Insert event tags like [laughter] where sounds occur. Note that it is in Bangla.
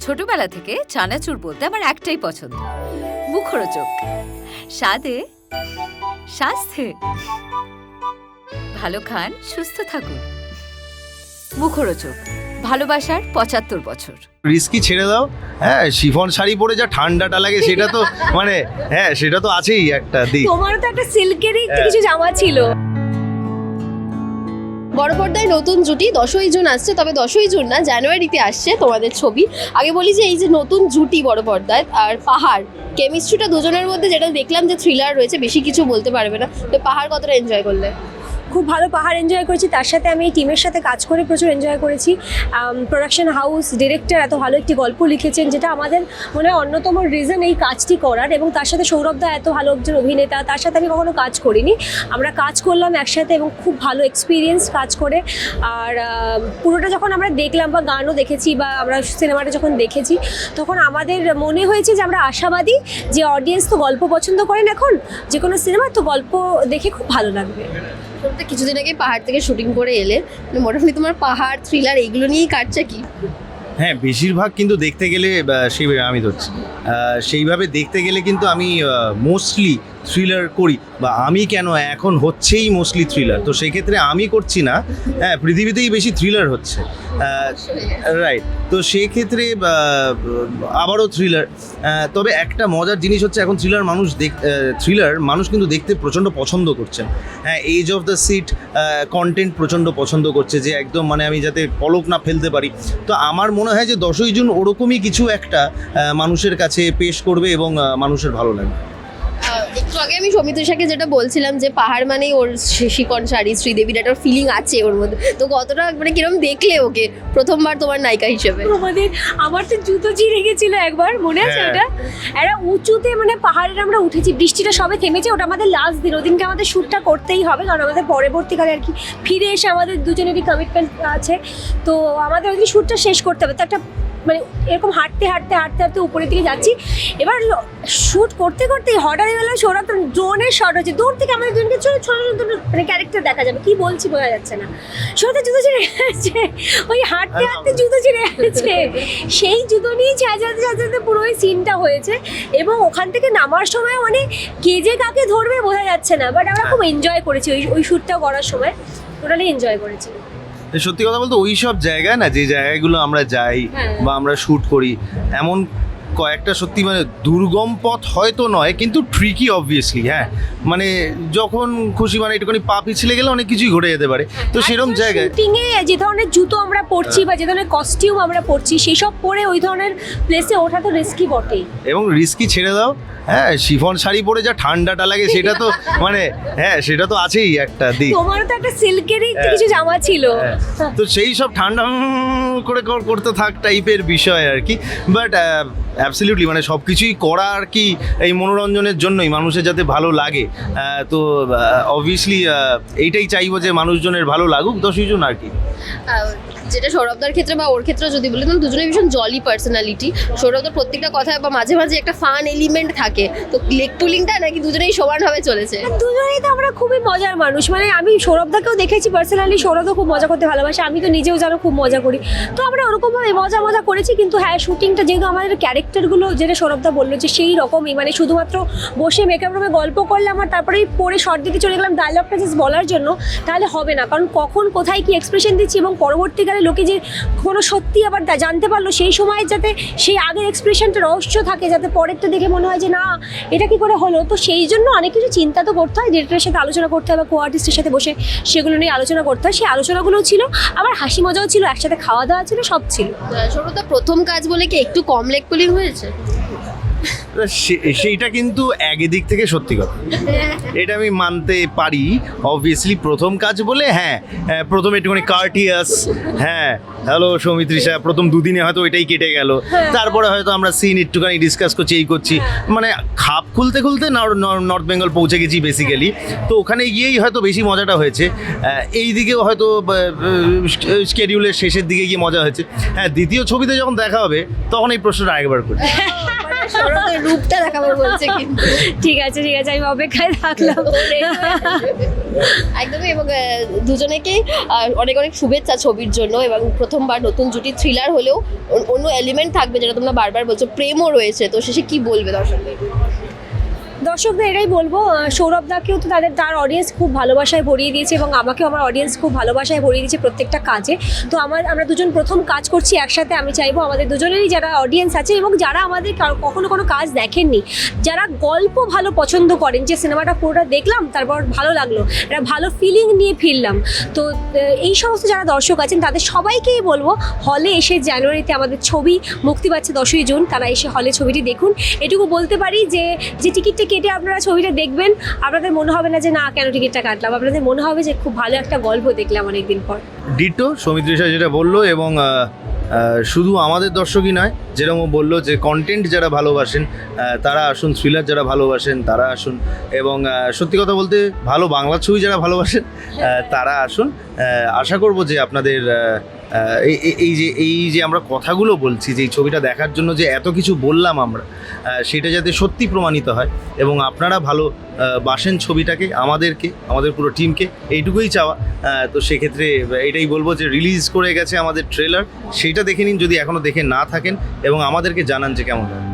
ছোটবেলা থেকে চানাচুর বলতে আমার একটাই পছন্দ। মুখরোচক। স্বাদে স্বাস্থ্যে ভালো খান সুস্থ থাকুন। মুখরোচক। ভালোবাসার পঁচাত্তর বছর। রিস্কি ছেড়ে দাও। হ্যাঁ শিফন শাড়ি পরে যা ঠান্ডাটা লাগে সেটা তো মানে হ্যাঁ সেটা তো আছেই একটা দিক। তোমারও তো একটা সিল্কেরই। কিছু জামা ছিল। বড় পর্দায় নতুন জুটি, দশই জুন আসছে, তবে দশই জুন না, জানুয়ারিতে আসছে তোমাদের ছবি। আগে বলি যে এই যে নতুন জুটি বড় পর্দায় আর পাহাড় কেমিস্ট্রিটা দুজনের মধ্যে যেটা দেখলাম যে থ্রিলার রয়েছে, বেশি কিছু বলতে পারবে না। তো পাহাড় কতটা এনজয় করলে? খুব ভালো পাহাড় এনজয় করেছি। তার সাথে আমি এই টিমের সাথে কাজ করে প্রচুর এনজয় করেছি। প্রোডাকশন হাউস ডিরেক্টর এত ভালো একটি গল্প লিখেছেন, যেটা আমাদের মনে হয় অন্যতম রিজন এই কাজটি করার এবং তার সাথে সৌরভদা এত ভালো একজন অভিনেতা, তার সাথে আমি কখনো কাজ করিনি। আমরা কাজ করলাম একসাথে এবং খুব ভালো এক্সপিরিয়েন্স কাজ করে। আর পুরোটা যখন আমরা দেখলাম বা গানও দেখেছি বা আমরা সিনেমাটা যখন দেখেছি, তখন আমাদের মনে হয়েছে যে আমরা আশাবাদী যে অডিয়েন্স তো গল্প পছন্দ করেন এখন, যে কোনো সিনেমা তো গল্প দেখে খুব ভালো লাগবে। তো কিছুদিন আগে পাহাড় থেকে শুটিং করে এলে। মানে মোটামুটি তোমার পাহাড় থ্রিলার এইগুলো নিয়েই কাটছে কি? হ্যাঁ বেশিরভাগ কিন্তু দেখতে গেলে সেই আমি ধরছি। সেইভাবে দেখতে গেলে কিন্তু আমি মোস্টলি থ্রিলার করি, বা আমি কেন এখন হচ্ছেই মোস্টলি থ্রিলার তো সেই ক্ষেত্রে আমি করছি না হ্যাঁ পৃথিবীতেই বেশি থ্রিলার হচ্ছে। রাইট তো সেই ক্ষেত্রে আবারও থ্রিলার তবে একটা মজার জিনিস হচ্ছে এখন থ্রিলার মানুষ দেখ থ্রিলার মানুষ কিন্তু দেখতে প্রচণ্ড পছন্দ করছেন। হ্যাঁ edge of the seat content প্রচণ্ড পছন্দ করছে যে একদম মানে আমি যাতে পলক না ফেলতে পারি। তো আমার মনে হয় যে দশই জুন ওরকমই কিছু একটা মানুষের কাছে পেশ করবে এবং মানুষের ভালো লাগবে। একটু আগে আমি সমিতুষাকে যেটা বলছিলাম যে পাহাড় মানেই ওর শিকন শাড়ি শ্রীদেবীর একটা ফিলিং আছে ওর মধ্যে। তো কতটা মানে কিরম দেখলে ওকে প্রথমবার তোমার নায়িকা হিসেবে? আমাদের আমার তো জুতো চিড়ে গেছিল একবার মনে আছে হ্যাঁ। ওটা? একটা উঁচুতে মানে পাহাড়ের আমরা উঠেছি বৃষ্টিটা সবে থেমেছে ওটা আমাদের লাস্ট দিন। ওদিনকে আমাদের শ্যুটটা করতেই হবে কারণ আমাদের পরবর্তীকালে আর কি ফিরে এসে আমাদের দুজনেরই কমিটমেন্ট আছে। তো আমাদের ওই শ্যুটটা শেষ করতে হবে। তো একটা মানে এরকম হাঁটতে হাঁটতে হাঁটতে হাঁটতে উপরের দিকে যাচ্ছি। এবার শ্যুট করতে করতে হঠাৎ বেলা সৌরভ তো ড্রোনের শট হচ্ছে। দূর থেকে আমাদের দুজনকে ছোট ছোট ছোট মানে ক্যারেক্টার দেখা যাবে। কি বলছি বোঝা যাচ্ছে না। সৌরভ জুতো ছিঁড়ে গেছে। ওই হাঁটতে হাঁটতে জুতো ছিঁড়ে গেছে। সেই জুতো নিয়ে চেঁচাতে চেঁচাতে পুরো ওই সিনটা হয়েছে। এবং ওখান থেকে নামার সময় মানে কে যে কাকে ধরবে বোঝা যাচ্ছে না। বাট আমরা খুব এনজয় করেছি ওই ওই শ্যুটটা করার সময়। টোটালি এনজয় করেছি। সত্যি কথা বলতে ওই সব জায়গায় না যে জায়গাগুলো আমরা যাই হ্যাঁ। বা আমরা শ্যুট করি এমন কয়েকটা সত্যি মানে দুর্গম পথ হয়তো নয় কিন্তু ট্রিকি অবভিয়াসলি হ্যাঁ। মানে যখন খুশি মানে একটুখানি পা পিছলে গেলে অনেক কিছুই ঘটে যেতে পারে। তো সেরকম জায়গায় যে ধরনের জুতো আমরা পরছি বা যে ধরনের কস্টিউম আমরা পরছি সেসব পরে ওই ধরনের প্লেসে ওঠা তো রিস্কি বটেই। এবং রিস্কি ছেড়ে দাও। হ্যাঁ শিফন শাড়ি পরে যা ঠান্ডাটা লাগে সেটা তো [laughs] মানে হ্যাঁ সেটা তো আছেই একটা দিক। তোমারও তো একটা সিল্কেরই হ্যাঁ। কিছু জামা ছিল। হ্যাঁ, তো সেই সব ঠান্ডা করে করতে থাক টাইপের বিষয় আর কি। বাট অ্যাবসলিউটলি মানে সব কিছুই করা আর কি এই মনোরঞ্জনের জন্যই মানুষের যাতে ভালো লাগে। তো অবভিয়াসলি এইটাই চাইব যে মানুষজনের ভালো লাগুক দশই জন আর কি। যেটা সৌরভদার ক্ষেত্রে বা ওর ক্ষেত্রে যদি বলি তখন দুজনে ভীষণ জলি পার্সোনালিটি সৌরভদার প্রত্যেকটা কথায় বা মাঝে মাঝে একটা ফান এলিমেন্ট থাকে। তো লেগ পুলিংটা নাকি দুজনেই সমানভাবে চলেছে? দুজনেই তো আমরা খুবই মজার মানুষ। মানে আমি সৌরভদাকেও দেখেছি পার্সোনালি সৌরভও খুব মজা করতে ভালোবাসে। আমি তো নিজেও জানো খুব মজা করি। তো আমরা ওরকমভাবে মজা মজা করেছি কিন্তু হ্যাঁ শুটিংটা যেহেতু আমাদের ক্যারেক্টারগুলো যেটা সৌরভদা বলল যে সেই রকমই মানে শুধুমাত্র বসে মেকআপ রুমে গল্প করলে আমার তারপরেই পরে শর্ট দিতে চলে গেলাম ডায়লগটা জাস্ট বলার জন্য, তাহলে হবে না। কারণ কখন, কোথায় কি এক্সপ্রেশন দিচ্ছি এবং পরবর্তীকালে লোকে যে কোনো সত্যি আবার জানতে পারল, সেই সময় যাতে সেই আগের এক্সপ্রেশনটা রহস্য থাকে, যাতে পরেরটা দেখে মনে হয় যে না, এটা কি করে হলো? তো সেই জন্য অনেক কিছু চিন্তা তো করতে হয়। ডিরেক্টরের সাথে আলোচনা করতে হয় বা কো আর্টিস্টের সাথে বসে সেগুলো নিয়ে আলোচনা করতে হয়। সেই আলোচনাগুলোও ছিল। আবার হাসি মজাও ছিল। একসাথে খাওয়া দাওয়া ছিল, সব ছিল। প্রথম কাজ বলে কি একটু কম লেগ পুলিং হয়েছে সে- সেইটা কিন্তু একদিক থেকে সত্যি কথা। এটা আমি মানতে পারি অবভিয়াসলি প্রথম কাজ বলে হ্যাঁ হ্যাঁ, প্রথমে একটুখানি কার্টিয়াস হ্যাঁ হ্যালো সৌমিত্রিষা প্রথম দুদিনে হয়তো এটাই কেটে গেল। তারপরে হয়তো আমরা সিন একটুখানি ডিসকাস করছি এই করছি। মানে খাপ খুলতে খুলতে নর্থ বেঙ্গল পৌঁছে গেছি বেসিক্যালি তো ওখানে গিয়েই হয়তো বেশি মজাটা হয়েছে। এই দিকেও হয়তো স্কেডিউলের শেষের দিকে গিয়ে মজা হয়েছে। হ্যাঁ দ্বিতীয় ছবিতে যখন দেখা হবে তখন এই প্রশ্নটা একবার করি। [laughs] রূপটা দেখাবো বলছে কিন্তু। ঠিক আছে ঠিক আছে আমি অপেক্ষায় থাকলাম। একদমই এবং দুজনেকেই অনেক অনেক শুভেচ্ছা ছবির জন্য এবং প্রথমবার নতুন জুটি থ্রিলার হলেও অন্য এলিমেন্ট থাকবে যেটা তোমরা বারবার বলছো প্রেমও রয়েছে। তো শেষে কি বলবে দর্শকদের? দর্শকদের এটাই বলব সৌরভ দাকেও তো তাদের, তার অডিয়েন্স খুব ভালোবাসায় ভরিয়ে দিয়েছে এবং আমাকেও আমার অডিয়েন্স খুব ভালোবাসায় ভরিয়ে দিয়েছে প্রত্যেকটা কাজে। তো আমার, আমরা দুজন প্রথম কাজ করছি, একসাথে আমি চাইব আমাদের দুজনেরই যারা অডিয়েন্স আছে এবং যারা আমাদের কখনো কোনো কাজ দেখেননি, যারা গল্প ভালো পছন্দ করেন, যে সিনেমাটা পুরোটা দেখলাম, তারপর ভালো লাগল, একটা ভালো ফিলিং নিয়ে ফিরলাম। তো এই সমস্ত যারা দর্শক আছেন, তাদের সবাইকেই বলব হলে এসে জানুয়ারিতে আমাদের ছবি মুক্তি পাচ্ছে দশই জুন, তারা এসে হলে ছবিটি দেখুন। এটুকু বলতে পারি যে যে টিকিটটা কেটে আপনারা ছবিটা দেখবেন আপনাদের মনে হবে না যে না কেন টিকিটটা কাটলাম? আপনাদের মনে হবে যে খুব ভালো একটা গল্প দেখলাম অনেকদিন পর। ডিটো সৌমিত্রিষা যেটা বলল এবং শুধু আমাদের দর্শকই নয় যেরকম ও বলল যে কন্টেন্ট যারা ভালোবাসেন তারা আসুন থ্রিলার যারা ভালোবাসেন তারা আসুন এবং সত্যি কথা বলতে ভালো বাংলা ছবি যারা ভালোবাসেন তারা আসুন। আশা করব যে আপনাদের এই- যে, এই যে আমরা কথাগুলো বলছি, যে এই ছবিটা দেখার জন্য যে এত কিছু বললাম আমরা সেটা যাতে সত্যি প্রমাণিত হয় এবং আপনারা ভালো বাসেন ছবিটাকে, আমাদেরকে, আমাদের পুরো টিমকে, এইটুকুই চাওয়া। তো সেক্ষেত্রে এটাই বলব যে রিলিজ করে গেছে আমাদের ট্রেলার সেটা দেখে নিন, যদি এখনও দেখে না থাকেন এবং আমাদেরকে জানান যে কেমন লাগল।